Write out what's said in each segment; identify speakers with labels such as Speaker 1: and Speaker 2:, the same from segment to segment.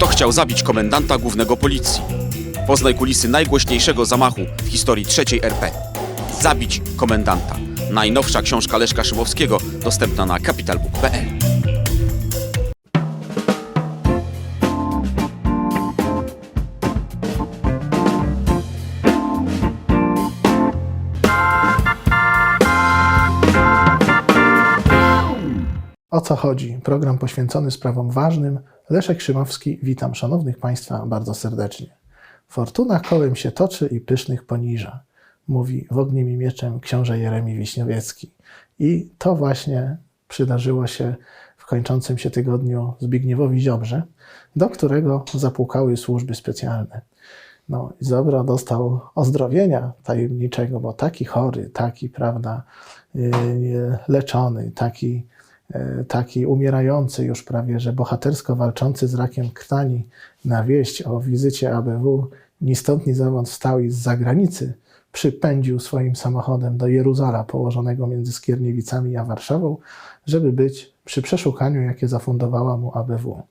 Speaker 1: Kto chciał zabić komendanta głównego policji? Poznaj kulisy najgłośniejszego zamachu w historii III RP. Zabić komendanta. Najnowsza książka Leszka Szymowskiego dostępna na capitalbook.pl.
Speaker 2: co chodzi? Program poświęcony sprawom ważnym. Leszek Szymowski, witam szanownych Państwa bardzo serdecznie. Fortuna kołem się toczy i pysznych poniża, mówi w ogniem i mieczem książę Jeremi Wiśniowiecki. I to właśnie przydarzyło się w kończącym się tygodniu Zbigniewowi Ziobrze, do którego zapukały służby specjalne. No, Ziobro dostał ozdrowienia tajemniczego, bo taki chory, taki, prawda, yy, leczony, taki, taki umierający już prawie, że bohatersko walczący z rakiem krtani na wieść o wizycie ABW ni stąd ni zowąd wstał i z zagranicy przypędził swoim samochodem do Jeruzala położonego między Skierniewicami a Warszawą, żeby być przy przeszukaniu, jakie zafundowała mu ABW.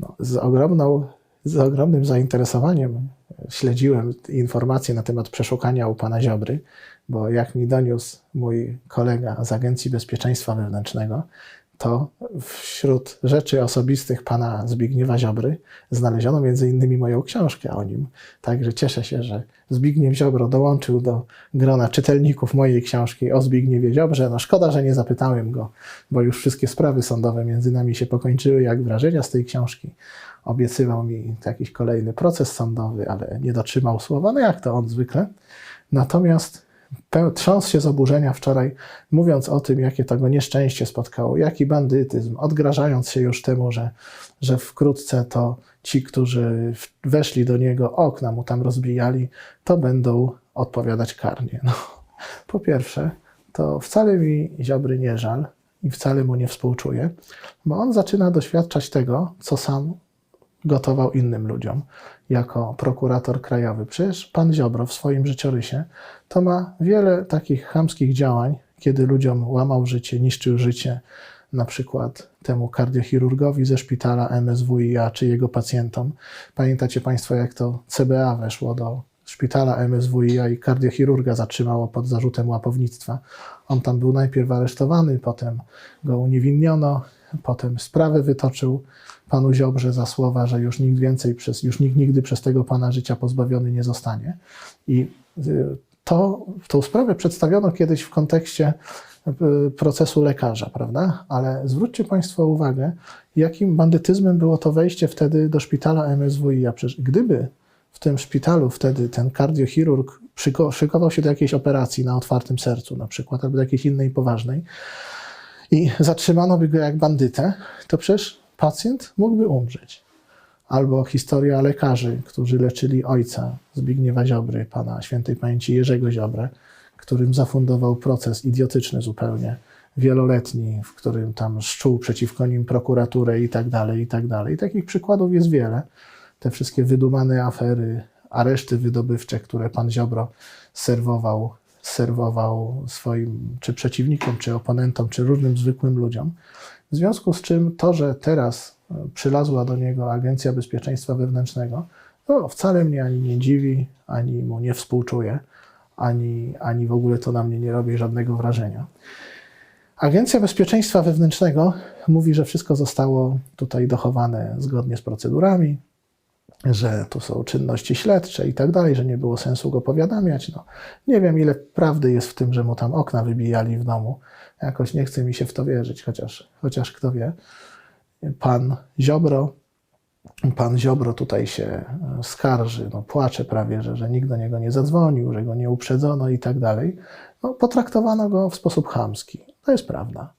Speaker 2: No, z, ogromną, z ogromnym zainteresowaniem śledziłem informacje na temat przeszukania u pana Ziobry, bo jak mi doniósł mój kolega z Agencji Bezpieczeństwa Wewnętrznego, to wśród rzeczy osobistych pana Zbigniewa Ziobry znaleziono między innymi moją książkę o nim. Także cieszę się, że Zbigniew Ziobro dołączył do grona czytelników mojej książki o Zbigniewie Ziobrze. No szkoda, że nie zapytałem go, bo już wszystkie sprawy sądowe między nami się pokończyły, jak wrażenia z tej książki. Obiecywał mi jakiś kolejny proces sądowy, ale nie dotrzymał słowa, no jak to on zwykle. Natomiast trząsł się z oburzenia wczoraj, mówiąc o tym, jakie to go nieszczęście spotkało, jaki bandytyzm, odgrażając się już temu, że, że wkrótce to ci, którzy weszli do niego, okna mu tam rozbijali, to będą odpowiadać karnie. No, po pierwsze, to wcale mi Ziobry nie żal i wcale mu nie współczuję, bo on zaczyna doświadczać tego, co sam gotował innym ludziom jako prokurator krajowy. Przecież pan Ziobro w swoim życiorysie to ma wiele takich chamskich działań, kiedy ludziom łamał życie, niszczył życie, na przykład temu kardiochirurgowi ze szpitala MSWiA czy jego pacjentom. Pamiętacie Państwo, jak to CBA weszło do szpitala MSWiA i kardiochirurga zatrzymało pod zarzutem łapownictwa. On tam był najpierw aresztowany, potem go uniewinniono, potem sprawę wytoczył panu Ziobrze za słowa, że już nikt więcej, przez, już nikt nigdy przez tego pana życia pozbawiony nie zostanie. I y, to, tą sprawę przedstawiono kiedyś w kontekście y, procesu lekarza, prawda? Ale zwróćcie Państwo uwagę, jakim bandytyzmem było to wejście wtedy do szpitala MSWiA. Przecież gdyby w tym szpitalu wtedy ten kardiochirurg szykował się do jakiejś operacji na otwartym sercu na przykład, albo do jakiejś innej poważnej i zatrzymano by go jak bandytę, to przecież pacjent mógłby umrzeć. Albo historia lekarzy, którzy leczyli ojca Zbigniewa Ziobry, pana świętej pamięci Jerzego Ziobrę, którym zafundował proces idiotyczny zupełnie, wieloletni, w którym tam szczuł przeciwko nim prokuraturę i tak dalej, i tak dalej. Takich przykładów jest wiele. Te wszystkie wydumane afery, areszty wydobywcze, które pan Ziobro serwował, serwował swoim czy przeciwnikom, czy oponentom, czy różnym zwykłym ludziom. W związku z czym to, że teraz e, przylazła do niego Agencja Bezpieczeństwa Wewnętrznego, to wcale mnie ani nie dziwi, ani mu nie współczuję, ani, ani w ogóle to na mnie nie robi żadnego wrażenia. Agencja Bezpieczeństwa Wewnętrznego mówi, że wszystko zostało tutaj dochowane zgodnie z procedurami, że tu są czynności śledcze i tak dalej, że nie było sensu go powiadamiać. No, nie wiem, ile prawdy jest w tym, że mu tam okna wybijali w domu. Jakoś nie chce mi się w to wierzyć, chociaż, chociaż kto wie. Pan Ziobro, pan Ziobro tutaj się e, skarży, no, płacze prawie, że, że nikt do niego nie zadzwonił, że go nie uprzedzono i tak dalej. No, potraktowano go w sposób chamski. To jest prawda.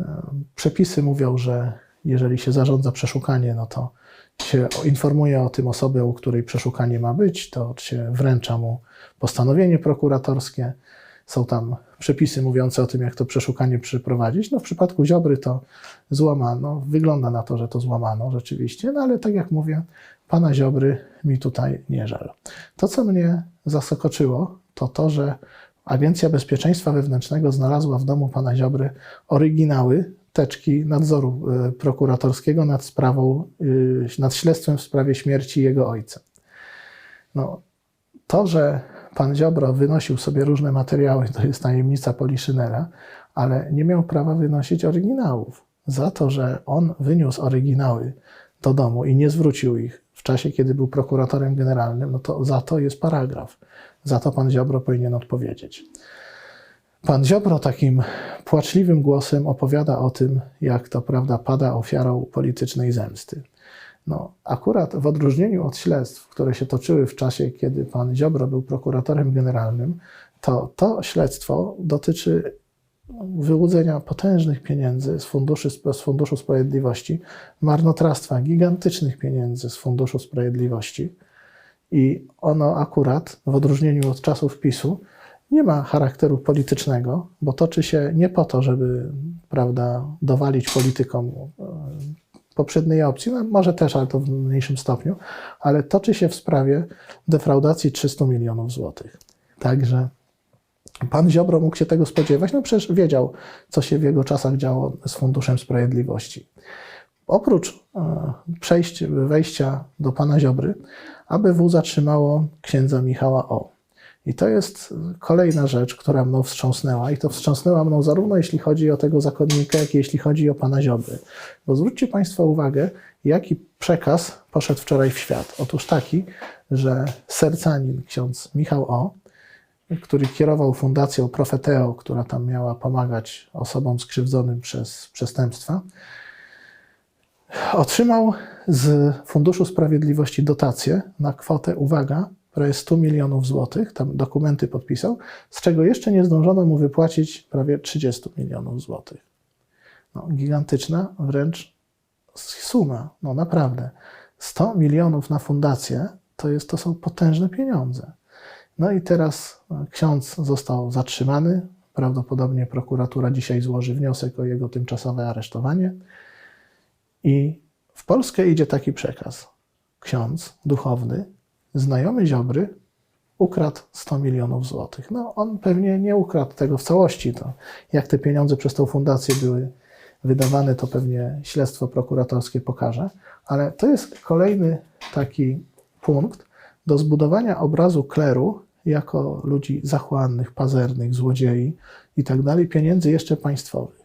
Speaker 2: E, Przepisy mówią, że jeżeli się zarządza przeszukanie, no to się informuje o tym osobę, u której przeszukanie ma być, to się wręcza mu postanowienie prokuratorskie. Są tam przepisy mówiące o tym, jak to przeszukanie przeprowadzić. No w przypadku Ziobry to złamano. Wygląda na to, że to złamano rzeczywiście, no ale tak jak mówię, pana Ziobry mi tutaj nie żal. To, co mnie zaskoczyło, to to, że Agencja Bezpieczeństwa Wewnętrznego znalazła w domu pana Ziobry oryginały teczki nadzoru y, prokuratorskiego nad sprawą, y, nad śledztwem w sprawie śmierci jego ojca. No, to, że pan Ziobro wynosił sobie różne materiały, to jest tajemnica Poliszynela, ale nie miał prawa wynosić oryginałów. Za to, że on wyniósł oryginały do domu i nie zwrócił ich w czasie, kiedy był prokuratorem generalnym, no to za to jest paragraf. Za to pan Ziobro powinien odpowiedzieć. Pan Ziobro takim płaczliwym głosem opowiada o tym, jak to prawda pada ofiarą politycznej zemsty. No, akurat w odróżnieniu od śledztw, które się toczyły w czasie, kiedy pan Ziobro był prokuratorem generalnym, to to śledztwo dotyczy wyłudzenia potężnych pieniędzy z, funduszy, z Funduszu Sprawiedliwości, marnotrawstwa gigantycznych pieniędzy z Funduszu Sprawiedliwości. I ono akurat, w odróżnieniu od czasów PiSu, nie ma charakteru politycznego, bo toczy się nie po to, żeby prawda, dowalić politykom e, poprzedniej opcji, no może też, ale to w mniejszym stopniu, ale toczy się w sprawie defraudacji 300 milionów złotych. Także pan Ziobro mógł się tego spodziewać, no przecież wiedział, co się w jego czasach działo z Funduszem Sprawiedliwości. Oprócz e, przejść, wejścia do pana Ziobry, ABW zatrzymało księdza Michała O. I to jest kolejna rzecz, która mną wstrząsnęła. I to wstrząsnęła mną zarówno jeśli chodzi o tego zakonnika, jak i jeśli chodzi o pana Ziobry. Bo zwróćcie Państwo uwagę, jaki przekaz poszedł wczoraj w świat. Otóż taki, że sercanin, ksiądz Michał O., który kierował fundacją Profeteo, która tam miała pomagać osobom skrzywdzonym przez przestępstwa, otrzymał z Funduszu Sprawiedliwości dotację na kwotę, uwaga, prawie 100 milionów złotych, tam dokumenty podpisał, z czego jeszcze nie zdążono mu wypłacić prawie 30 milionów złotych. No, gigantyczna wręcz suma, no naprawdę. 100 milionów na fundację to, jest, to są potężne pieniądze. No i teraz e, ksiądz został zatrzymany. Prawdopodobnie prokuratura dzisiaj złoży wniosek o jego tymczasowe aresztowanie. I w Polskę idzie taki przekaz. Ksiądz duchowny, znajomy Ziobry, ukradł 100 milionów złotych. No, on pewnie nie ukradł tego w całości. To jak te pieniądze przez tą fundację były wydawane, to pewnie śledztwo prokuratorskie pokaże. Ale to jest kolejny taki punkt do zbudowania obrazu kleru jako ludzi zachłannych, pazernych, złodziei i tak dalej, pieniędzy jeszcze państwowych.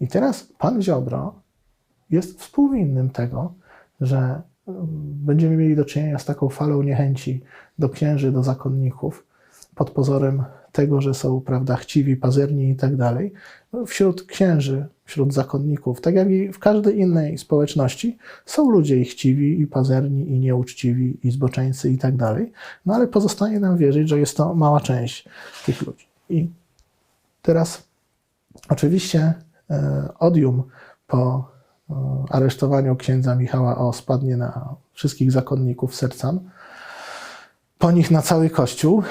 Speaker 2: I teraz pan Ziobro jest współwinnym tego, że będziemy mieli do czynienia z taką falą niechęci do księży, do zakonników, pod pozorem tego, że są, prawda, chciwi, pazerni i tak dalej. Wśród księży, wśród zakonników, tak jak i w każdej innej społeczności, są ludzie i chciwi, i pazerni, i nieuczciwi, i zboczeńcy i tak dalej. No ale pozostaje nam wierzyć, że jest to mała część tych ludzi. I teraz oczywiście e, odium po aresztowaniu księdza Michała O spadnie na wszystkich zakonników sercan, po nich na cały Kościół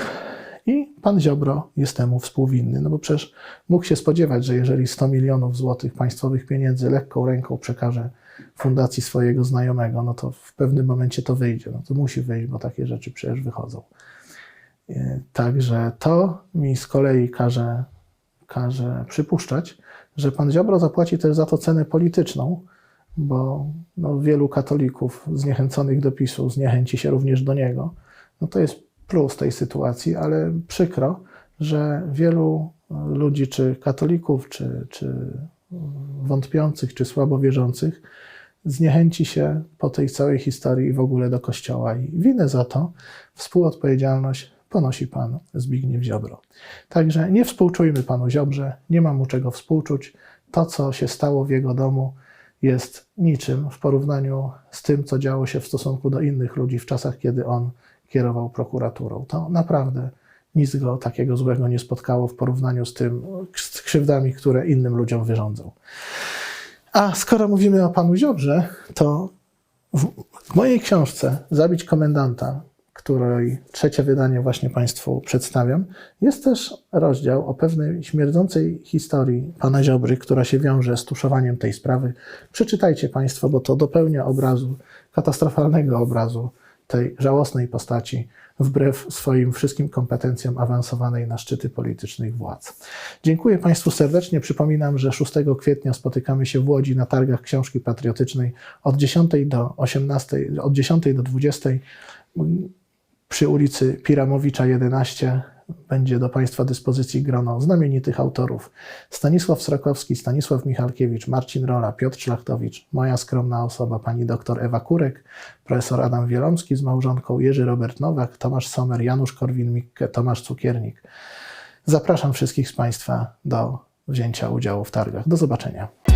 Speaker 2: i pan Ziobro jest temu współwinny, no bo przecież mógł się spodziewać, że jeżeli 100 milionów złotych państwowych pieniędzy lekką ręką przekaże fundacji swojego znajomego, no to w pewnym momencie to wyjdzie. No to musi wyjść, bo takie rzeczy przecież wychodzą. E, Także to mi z kolei każe, każe przypuszczać, że pan Ziobro zapłaci też za to cenę polityczną, bo no, wielu katolików zniechęconych do PiSu zniechęci się również do niego. No to jest plus tej sytuacji, ale przykro, że wielu e, ludzi, czy katolików, czy, czy wątpiących, czy słabo wierzących, zniechęci się po tej całej historii w ogóle do Kościoła i winę za to, współodpowiedzialność ponosi pan Zbigniew Ziobro. Także nie współczujmy panu Ziobrze, nie ma mu czego współczuć. To, co się stało w jego domu, jest niczym w porównaniu z tym, co działo się w stosunku do innych ludzi w czasach, kiedy on kierował prokuraturą. To naprawdę nic go takiego złego nie spotkało w porównaniu z tym, z krzywdami, które innym ludziom wyrządzał. A skoro mówimy o panu Ziobrze, to w mojej książce Zabić komendanta, której trzecie wydanie właśnie Państwu przedstawiam, jest też rozdział o pewnej śmierdzącej historii pana Ziobry, która się wiąże z tuszowaniem tej sprawy. Przeczytajcie Państwo, bo to dopełnia obrazu, katastrofalnego obrazu tej żałosnej postaci, wbrew swoim wszystkim kompetencjom awansowanej na szczyty politycznych władz. Dziękuję Państwu serdecznie. Przypominam, że 6 kwietnia spotykamy się w Łodzi na targach książki patriotycznej od 10 do 18, od 10 do 20 przy ulicy Piramowicza 11 będzie do Państwa dyspozycji grono znamienitych autorów. Stanisław Srakowski, Stanisław Michalkiewicz, Marcin Rola, Piotr Szlachtowicz, moja skromna osoba, pani doktor Ewa Kurek, profesor Adam Wielomski z małżonką, Jerzy Robert Nowak, Tomasz Sommer, Janusz Korwin-Mikke, Tomasz Cukiernik. Zapraszam wszystkich z Państwa do wzięcia udziału w targach. Do zobaczenia.